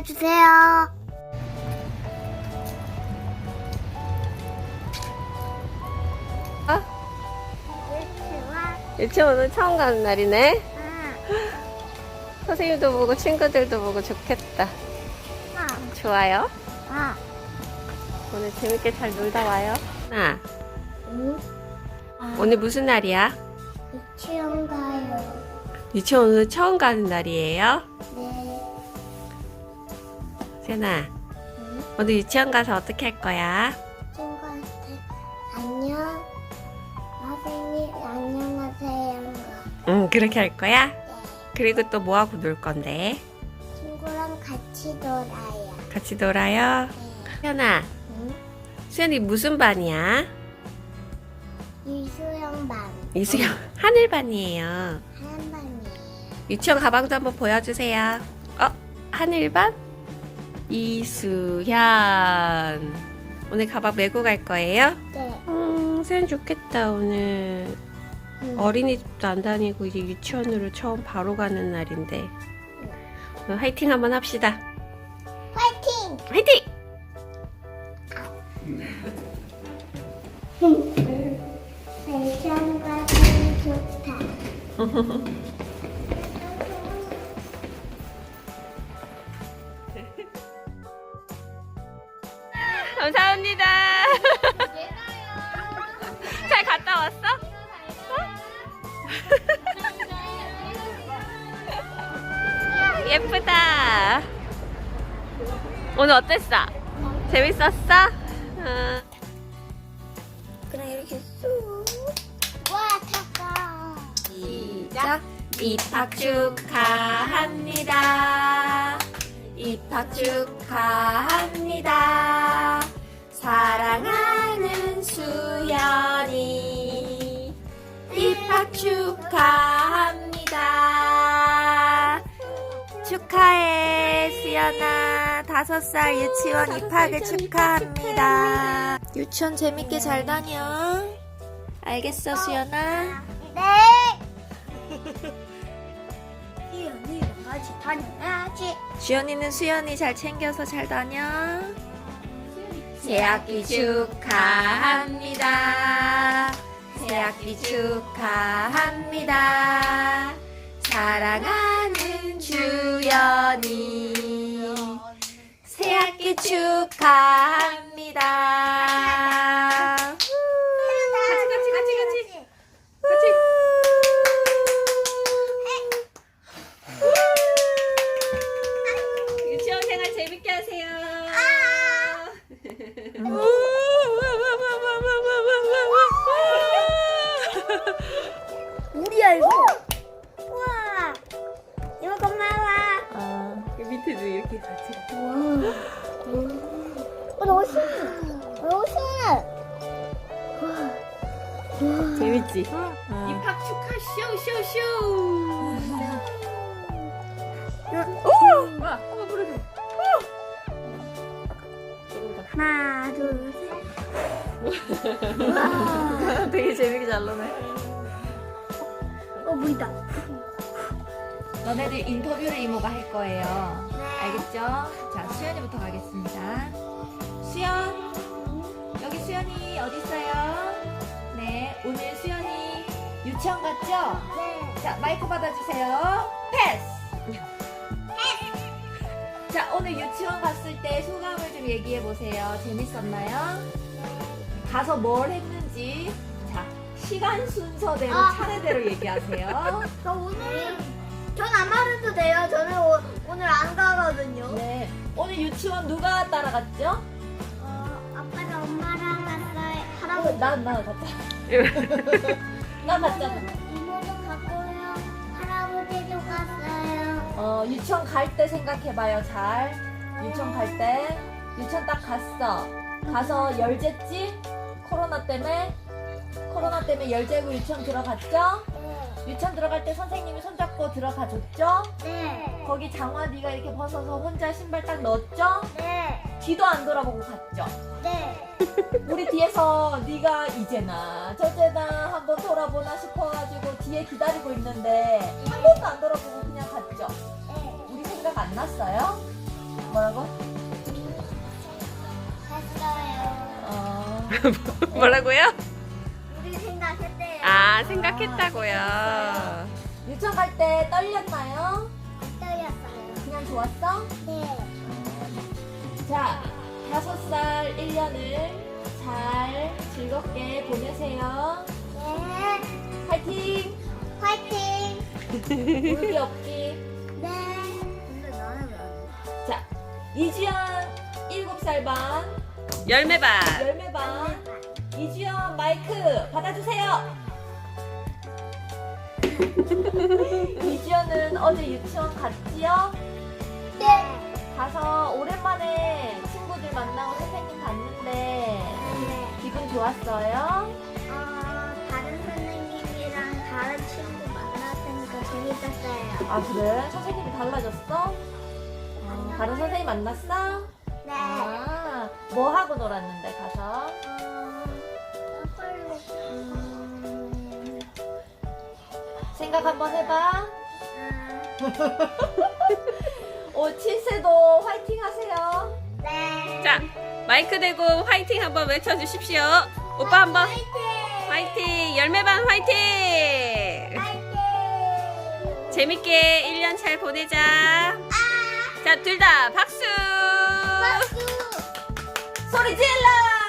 해주세요. 어? 유치원. 유치원 오늘 처음 가는 날이네. 응. 선생님도 보고 친구들도 보고 좋겠다. 어. 좋아요? 어. 오늘 재밌게 잘 놀다 와요. 나 응? 아, 오늘 무슨 날이야? 유치원 가요. 유치원 오늘 처음 가는 날이에요. 네. 세나 응? 오늘 유치원 가서 어떻게 할 거야? 친구한테 안녕. 선생님 안녕하세요. 응 그렇게 할 거야? 네. 그리고 또 뭐 하고 놀 건데? 친구랑 같이 놀아요. 같이 놀아요. 네. 세나 응? 수연이 무슨 반이야? 이수영 반. 이수영 하늘 반이에요. 한 반이에요. 유치원 가방도 한번 보여주세요. 어? 하늘 반? 이수현. 오늘 가방 메고 갈 거예요? 네. 음, 수현 좋겠다, 오늘. 응. 어린이집도 안 다니고 이제 유치원으로 처음 바로 가는 날인데. 오늘 화이팅 한번 합시다. 파이팅! 화이팅! 펜션 가기 좋다. 감사합니다. 잘 갔다 왔어? 예쁘다. 오늘 어땠어? 재밌었어? 응. 그냥 이렇게 쑥. 와, 탔다. 시작. 입학 축하합니다. 입학 축하합니다. 사랑하는 수연이 입학 축하합니다. 축하해, 수연아. 다섯 살 유치원 입학을 축하합니다. 유치원 재밌게 잘 다녀. 알겠어, 수연아. 네. 이언니 같이 다녀야지. 주연이는 수연이 잘 챙겨서 잘 다녀. 새학기 축하합니다. 새학기 축하합니다. 사랑하는 주연이. 새학기 축하합니다. 어. 너무 신기해. 재밌지? 입학 축하 쇼, 쇼, 쇼. 오! 한번. 하나, 둘, 셋. 되게 재밌게 잘 노네. 어, 보인다. 너네들 인터뷰를 이모가 할 거예요. 네. 알겠죠? 자, 수연이부터 가겠습니다. 수연, 여기 수연이 어디 있어요? 네, 오늘 수연이 유치원 갔죠? 네. 자, 마이크 받아주세요. 패스! 자, 오늘 유치원 갔을 때 소감을 좀 얘기해 보세요. 재밌었나요? 가서 뭘 했는지. 자, 시간 순서대로 아. 차례대로 얘기하세요. 저 오늘 전 안 말해도 돼요. 저는 오, 오늘 안 가거든요. 네. 오늘 유치원 누가 따라갔죠? 할아버지. 어, 난, 나 갔다. 난 갔잖아. 이모도 갔고요. 할아버지도 갔어요. 어, 유치원 갈 때 생각해봐요, 잘. 유치원 갈 때. 유치원 딱 갔어. 가서 열제지? 코로나 때문에? 코로나 때문에 열제고 유치원 들어갔죠? 네. 유치원 들어갈 때 선생님이 손잡고 들어가 줬죠? 네. 거기 장화 네가 이렇게 벗어서 혼자 신발 딱 넣었죠? 네. 뒤도 안 돌아보고 갔죠? 네. 우리 뒤에서 네가 이제나 저제나 한번 돌아보나 싶어가지고 뒤에 기다리고 있는데 한 번도 안 돌아보고 그냥 갔죠? 네. 우리 생각 안 났어요? 뭐라고? 했어요. 어. 뭐라고요? 우리 생각했대요. 아, 생각했다고요. 유치원 갈 때 떨렸나요? 떨렸어요. 그냥 좋았어? 네. 자, 다섯 살 1년을 잘 즐겁게 보내세요. 네. 파이팅! 화이팅. 울기 없기. 네. 근데 나는 왜 안? 자, 이주연 7살 반, 열매반. 열매 반. 이주연 마이크 받아주세요. 이주연은 어제 유치원 갔지요? 네. 가서 오랜만에 친구 들 만나고 선생님 봤는데 네. 기분 좋았어요? 어, 다른 선생님이랑 다른 친구 만났으니까 재밌었어요. 아 그래? 선생님이 달라졌어? 어, 다른 선생님 만났어? 네. 아, 뭐 하고 놀았는데 가서? 어, 음, 생각 한번 해봐. 음, 오, 7세도 화이팅 하세요. 자, 마이크 대고 화이팅 한번 외쳐주십시오. 오빠 한번 화이팅! 화이팅! 열매반 화이팅! 화이팅! 재밌게 1년 잘 보내자. 아! 자, 둘 다 박수! 박수! 소리 질러!